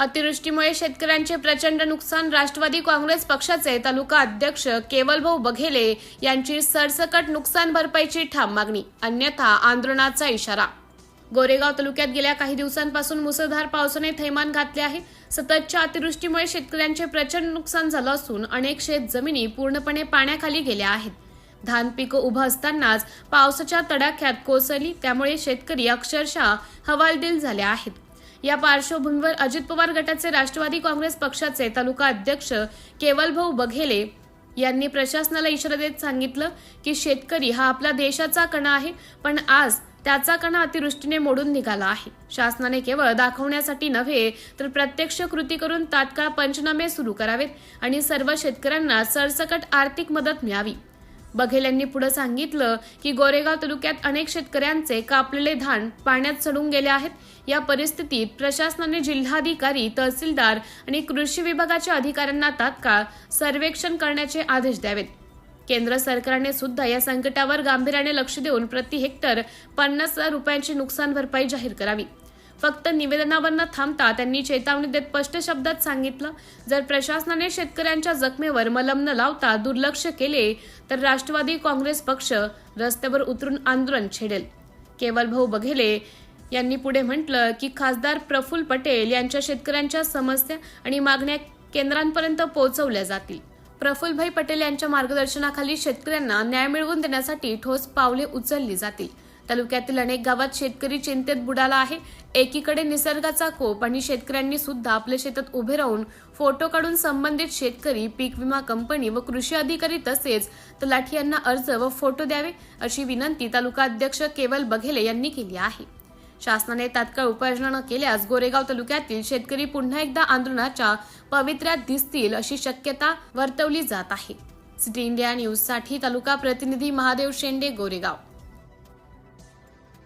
अतिवृष्टीमुळे शेतकऱ्यांचे प्रचंड नुकसान राष्ट्रवादी काँग्रेस पक्षाचे तालुका अध्यक्ष केवलभाऊ बघेले यांची सरसकट नुकसान भरपाईची ठाम मागणी अन्यथा आंदोलनाचा इशारा. गोरेगाव तालुक्यात गेल्या काही दिवसांपासून मुसळधार पावसाने थैमान घातले आहे. सततच्या अतिवृष्टीमुळे शेतकऱ्यांचे प्रचंड नुकसान झालं असून अनेक शेत जमिनी पूर्णपणे पाण्याखाली गेल्या आहेत. धान पिकं उभं असतानाच पावसाच्या तडाख्यात कोसळली त्यामुळे शेतकरी अक्षरशः हवालदिल झाले आहेत. या पार्श्वभूमीवर अजित पवार गटाचे राष्ट्रवादी काँग्रेस पक्षाचे तालुका अध्यक्ष केवलभाऊ बघेले यांनी प्रशासनाला इशारा देत सांगितलं की शेतकरी हा आपला देशाचा कणा आहे पण आज त्याचा कणा अतिवृष्टीने मोडून निघाला आहे. शासनाने केवळ दाखवण्यासाठी नव्हे तर प्रत्यक्ष कृती करून तात्काळ पंचनामे सुरू करावेत आणि सर्व शेतकऱ्यांना सरसकट आर्थिक मदत मिळावी. बघेल यांनी पुढे सांगितलं की गोरेगाव तालुक्यात अनेक शेतकऱ्यांचे कापलेले धान पाण्यात सडून गेले आहेत. या परिस्थितीत प्रशासनाने जिल्हाधिकारी तहसीलदार आणि कृषी विभागाच्या अधिकाऱ्यांना तात्काळ सर्वेक्षण करण्याचे आदेश द्यावेत. केंद्र सरकारने सुद्धा या संकटावर गांभीर्याने लक्ष देऊन प्रति हेक्टर पन्नास हजार रुपयांची नुकसान भरपाई जाहीर करावी. फक्त निवेदनावर न थांबता. त्यांनी चेतावणी देत स्पष्ट शब्दात सांगितलं जर प्रशासनाने शेतकऱ्यांच्या जखमेवर मलम न लावता दुर्लक्ष केले तर राष्ट्रवादी काँग्रेस पक्ष रस्त्यावर उतरून आंदोलन छेडेल. केवल भाऊ बघेले यांनी पुढे म्हटलं की खासदार प्रफुल्ल पटेल यांच्या शेतकऱ्यांच्या समस्या आणि मागण्या केंद्रांपर्यंत पोहोचवल्या जातील. प्रफुल्लभाई पटेल यांच्या मार्गदर्शनाखाली शेतकऱ्यांना न्याय मिळवून देण्यासाठी ठोस पावले उचलली जातील. तालुक्यातील अनेक गावात शेतकरी चिंतेत बुडाला आहे. एकीकडे निसर्गाचा कोप आणि शेतकऱ्यांनी सुद्धा आपल्या शेतात उभे राहून फोटो काढून संबंधित शेतकरी पीक विमा कंपनी व कृषी अधिकारी तसेच तलाठी यांना अर्ज व फोटो द्यावे अशी विनंती तालुका अध्यक्ष केवल बघेले यांनी केली आहे. शासनाने तात्काळ उपाययोजना न केल्यास गोरेगाव तालुक्यातील शेतकरी पुन्हा एकदा आंदोलनाच्या पवित्र्यात दिसतील अशी शक्यता वर्तवली जात आहे. सिटी इंडिया न्यूजसाठी तालुका प्रतिनिधी महादेव शेंडे गोरेगाव.